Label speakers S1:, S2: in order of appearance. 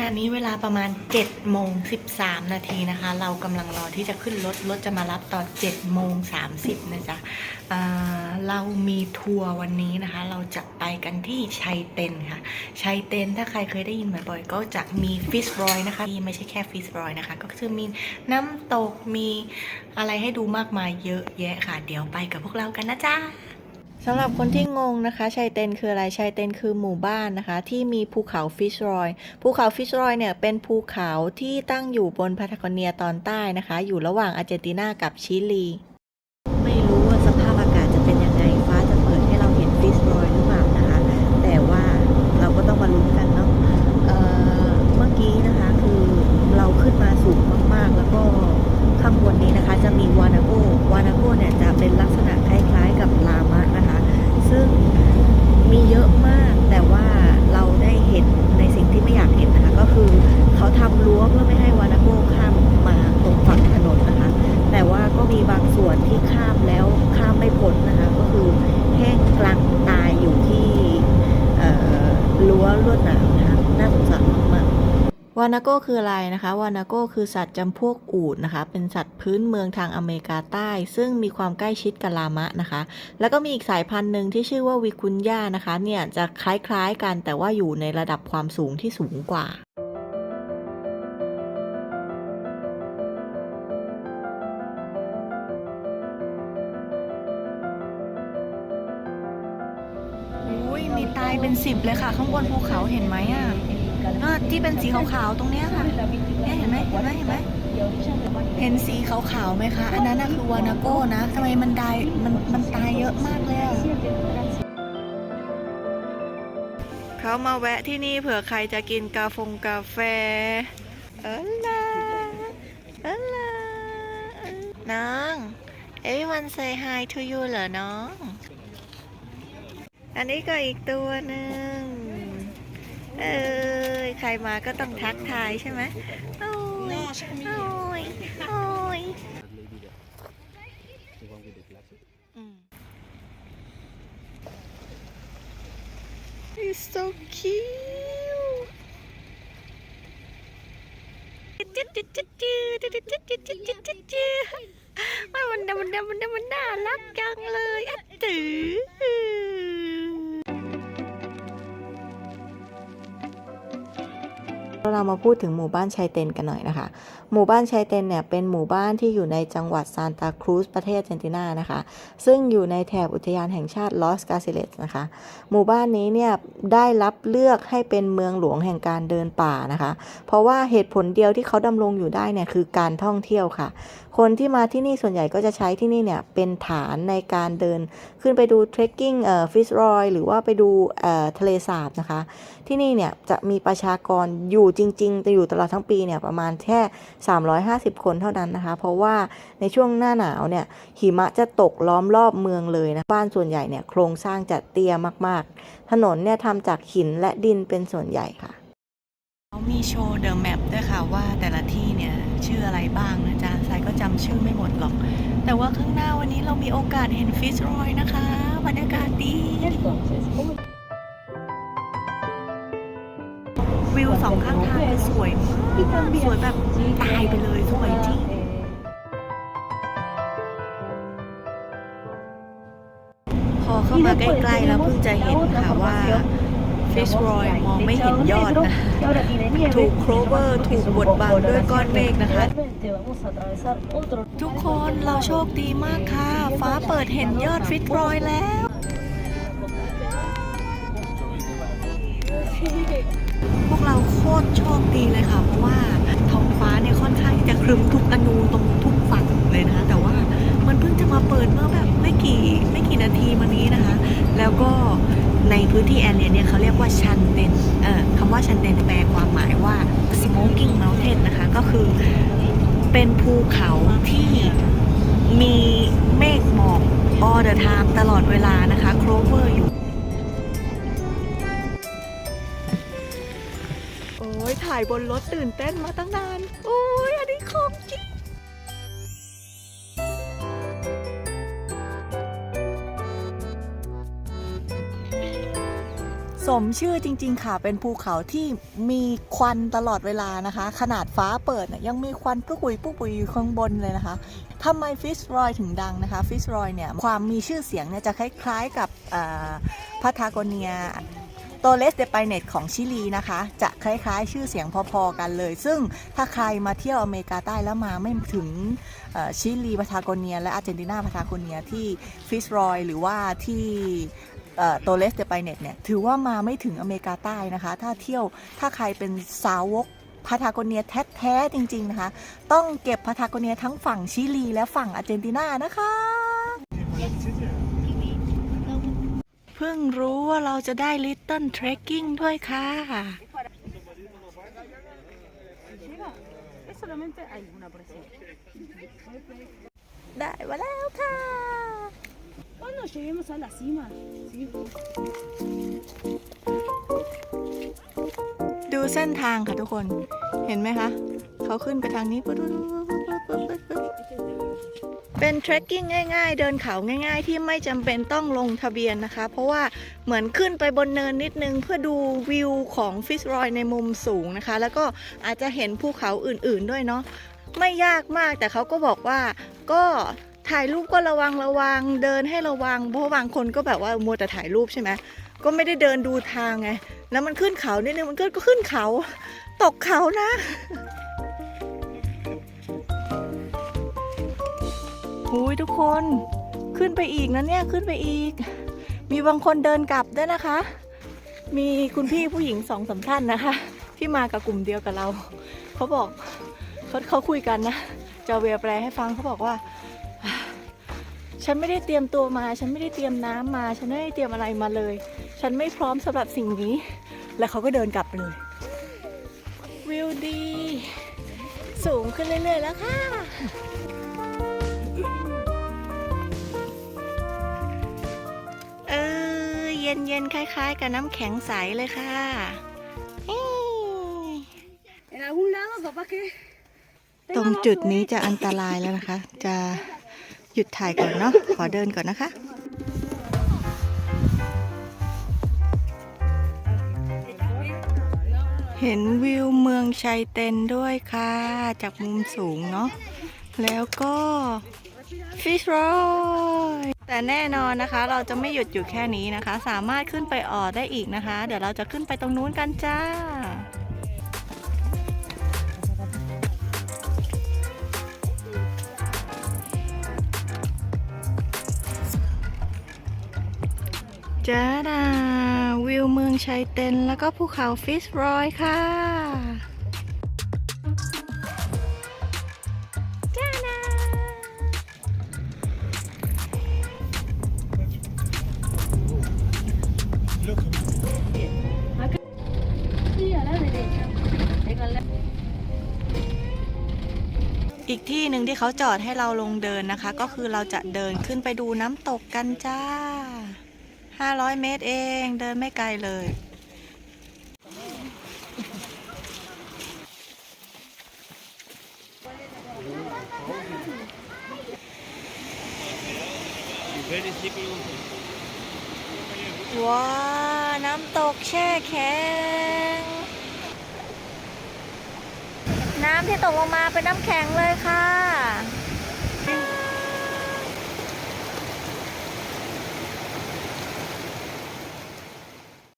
S1: ณะนี้เวลาประมาณ7โมง13 นาทีนะคะ เรากำลังรอที่จะขึ้นรถ รถจะมารับตอน7โมง30นะจ๊ะเรามีทัวร์วันนี้นะคะ เราจะไปกันที่ชัยเต็นค่ะ ชัยเต็นถ้าใครเคยได้ยินบ่อยๆ ก็จะมีฟิชรอยนะคะที่ไม่ใช่แค่ฟิชรอยนะคะ ก็คือมีน้ำตก มีอะไรให้ดูมากมายเยอะแยะค่ะ เดี๋ยวไปกับพวกเรากันนะจ๊ะ สำหรับคนที่งงนะคะชัยเต็นคืออะไรชัยเต็นคือหมู่บ้านนะคะ ที่มีภูเขาฟิชรอย ภูเขาฟิชรอยเนี่ยเป็นภูเขาที่ตั้งอยู่บนพาทากเนียตอนใต้นะคะ อยู่ระหว่างอาร์เจนตินากับชิลี ไม่รู้ว่าสภาพอากาศจะเป็นยังไงฟ้าจะเปิดให้เราเห็นฟิชรอยหรือเปล่านะคะ แต่ว่าเราก็ต้องมาลุ้นกันเนาะเเมื่อกี้นะคะคือเราขึ้นมาสูงมากๆ แล้วก็ข้างบนนี้นะคะจะมีวานาโกวานาโกเนี่ยจะเป็นลักษณะคล้ายๆกับลามะนะคะ ซึ่งมีเยอะมากแต่ว่าเราได้เห็นในสิ่งที่ไม่อยากเห็นนะคะ ก็คือเขาทำรั้วเพื่อไม่ให้วานาโกข้ามมาตรงฝั่งถนนนะคะ แต่ว่าก็มีบางส่วนที่ข้ามแล้วข้ามไม่พ้นนะคะ ก็คือแห้งกลางตายอยู่ที่เอ่อรั้วลวดหนามนะคะน่าสงสารมากๆ วานาโกคืออะไรนะคะ วานาโกคือสัตว์จำพวกอูฐนะคะ เป็นสัตว์พื้นเมืองทางอเมริกาใต้ ซึ่งมีความใกล้ชิดกับลามะนะคะ แล้วก็มีอีกสายพันธุ์หนึ่งที่ชื่อว่าวิคุนย่านะคะ เนี่ยจะคล้ายๆกันแต่ว่าอยู่ในระดับความสูงที่สูงกว่าอุ้ยมีตายเป็นสิบเลยค่ะ ข้างบนภูเขาเห็นไหมอะ ที่เป็นสีขาวๆตรงเนี้ยค่ะเนี่ยเห็นไหมเห็นไหมเห็นไหมเห็นสีขาวๆไหมคะ อันนั้นน่ะคือวานาโก้นะทำไมมันตายมันมันตายเยอะมากเลยอะเขามาแวะที่นี่เผื่อใครจะกินกาฟงกาแฟเออล่ะเออล่ะน้อง everyone say hi to you เหรอน้อง อันนี้ก็อีกตัวหนึ่งเอ้ยใค รมาก็ต้องทักทายใช่ไหมโอ้ยโอ้ยโอ้ยอืม He's so cute มันมันมันมันมันน่ารักจังเลยอะตือ เรามาพูดถึงหมู่บ้านชายเต็นกันหน่อยนะคะ หมู่บ้านชายเต็นเนี่ยเป็นหมู่บ้านที่อยู่ในจังหวัดซานตาครูซประเทศเจนตินานะคะ ซึ่งอยู่ในแถบอุทยานแห่งชาติลอสกาเซเลสนะคะ หมู่บ้านนี้เนี่ยได้รับเลือกให้เป็นเมืองหลวงแห่งการเดินป่านะคะ เพราะว่าเหตุผลเดียวที่เขาดำรงอยู่ได้เนี่ยคือการท่องเที่ยวค่ะ คนที่มาที่นี่ส่วนใหญ่ก็จะใช้ที่นี่เนี่ยเป็นฐานในการเดิน ขึ้นไปดูเทรคกิ้งเอ่อฟิชรอยหรือว่าไปดูเอ่อทะเลสาบนะคะ ที่นี่เนี่ยจะมีประชากรอยู่จริงๆจะอยู่ตลอดทั้งปีเนี่ยประมาณแค่ 350 คนเท่านั้นนะคะ เพราะว่าในช่วงหน้าหนาวเนี่ยหิมะจะตกล้อมรอบเมืองเลยนะบ้านส่วนใหญ่เนี่ยโครงสร้างจะเตี้ยมากๆ ถนนเนี่ยทำจากหินและดินเป็นส่วนใหญ่ค่ะเขามีโชว์เดอะแมปด้วยค่ะว่าแต่ละที่เนี่ยชื่ออะไรบ้างนะจ๊ะสายก็จำชื่อไม่หมดหรอก แต่ว่าข้างหน้าวันนี้เรามีโอกาสเห็นฟิชรอยนะคะบรรยากาศดีวิวสองข้างทางสวยมากสวยแบบตายไปเลยสวยจริงพอเข้ามาใกล้ๆแล้วเพิ่งจะเห็นค่ะว่า ฟิชรอยมองไม่เห็นยอดนะถูกโครเวอร์ถูกบดบังด้วยก้อนเมฆนะคะ ทุกคนเราโชคดีมากค่ะ ฟ้าเปิดเห็นยอดฟิชรอยแล้วพวกเราโคตรโชคดีเลยค่ะ เพราะว่าท้องฟ้าเนี่ยค่อนข้างที่จะครึ้มทุกอนูตรงทุกฝั่งเลยนะคะ แต่ว่ามันเพิ่งจะมาเปิดเมื่อแบบไม่กี่ไม่กี่นาทีมานี้นะคะ แล้วก็ ในพื้นที่แอเรียเนี่ยเขาเรียกว่าชันเดนเอ่อคำว่าชันเดนแปลความหมายว่า smoking mountain นะคะ ก็คือเป็นภูเขาที่มีเมฆหมอก all the time ตลอดเวลานะคะ โครเวอร์อยู่ โอ้ยถ่ายบนรถตื่นเต้นมาตั้งนาน โอ้ยอันนี้ของจริง สมชื่อจริง ๆ ค่ะ เป็นภูเขาที่มีควันตลอดเวลานะคะ ขนาดฟ้าเปิดยังมีควันปุ๊ปุยปุ๊ปุยอยู่ข้างบนเลยนะคะทำไมฟิชรอยถึงดังนะคะฟิชรอยเนี่ยความมีชื่อเสียงเนี่ยจะคล้ายๆกับพัทากเนียโตเลสเดปเนตของชิลีนะคะ จะคล้ายๆ ชื่อเสียงพอๆกันเลย ซึ่งถ้าใครมาเที่ยวอเมริกาใต้แล้วมาไม่ถึงชิลีพัทากเนีย และอาร์เจนตินาพัทากเนียที่ฟิชรอยหรือว่าที่ โตเลสเดปเนตเนี่ยถือว่ามาไม่ถึงอเมริกาใต้นะคะ ถ้าเที่ยวถ้าใครเป็นสาวกพาทากเนียแท้ๆจริง ๆ นะคะ ต้องเก็บพาทากเนียทั้งฝั่งชิลีและฝั่งอาร์เจนตินานะคะเพิ่งรู้ว่าเราจะได้ Little Trekking ด้วยค่ะ
S2: Es solamente hay una por así.
S1: ได้มาแล้วค่ะ
S2: Cuando lleguemos a la cima, ¿sí?
S1: ดูเส้นทางค่ะทุกคน เห็นไหมคะ เขาขึ้นไปทางนี้ปุ๊บปุ๊บปุ๊บปุ๊บปุ๊บปุ๊บเป็น trekking ง่าย ๆ เดินเขาง่าย ๆ ที่ไม่จำเป็นต้องลงทะเบียนนะคะ เพราะว่าเหมือนขึ้นไปบนเนินนิดนึงเพื่อดูวิวของฟิชรอยในมุมสูงนะคะ แล้วก็อาจจะเห็นภูเขาอื่นๆด้วยเนาะไม่ยากมากแต่เขาก็บอกว่าก็ ถ่ายรูปก็ระวังระวังเดินให้ระวัง เพราะบางคนก็แบบว่ามัวแต่ถ่ายรูปใช่ไหมก็ไม่ได้เดินดูทางไง แล้วมันขึ้นเขานิดนึงมันก็ก็ขึ้นเขา ตกเขานะหูยทุกคนขึ้นไปอีกนะเนี่ยขึ้นไปอีก มีบางคนเดินกลับด้วยนะคะ มีคุณพี่ผู้หญิงสองสามท่านนะคะ ที่มากับกลุ่มเดียวกับเรา เขาบอกเขาเขาคุยกันนะจะเวียแปลให้ฟังเขาบอกว่า ฉันไม่ได้เตรียมตัวมา ฉันไม่ได้เตรียมน้ำมา ฉันไม่ได้เตรียมอะไรมาเลย ฉันไม่พร้อมสำหรับสิ่งนี้ แล้วเขาก็เดินกลับไปเลย วิวดี สูงขึ้นเรื่อยๆแล้วค่ะเออเย็นๆคล้าย ๆ กับน้ำแข็งใสเลยค่ะเอ้ย
S2: En algún lado, capaz que.
S1: ตรงจุดนี้จะอันตรายแล้วนะคะ จะ หยุดถ่ายก่อนเนาะขอเดินก่อนนะคะเห็นวิวเมืองชัยเต็นด้วยค่ะ จากมุมสูงเนาะแล้วก็ฟิชโรยแต่แน่นอนนะคะ เราจะไม่หยุดอยู่แค่นี้นะคะ สามารถขึ้นไปออดได้อีกนะคะ เดี๋ยวเราจะขึ้นไปตรงนู้นกันจ้า จ้าดาวิวเมืองชัยเต็นแล้วก็ภูเขาฟิชรอยค่ะจ้าดา
S2: Sí, a la derecha. Venga, a la-
S1: อีกที่หนึ่งที่เขาจอดให้เราลงเดินนะคะ ก็คือเราจะเดินขึ้นไปดูน้ำตกกันจ้า 500เมตรเองเดินไม่ไกลเลย ว้า น้ำตกแช่แข็ง น้ำที่ตกลงมาเป็นน้ำแข็งเลยค่ะ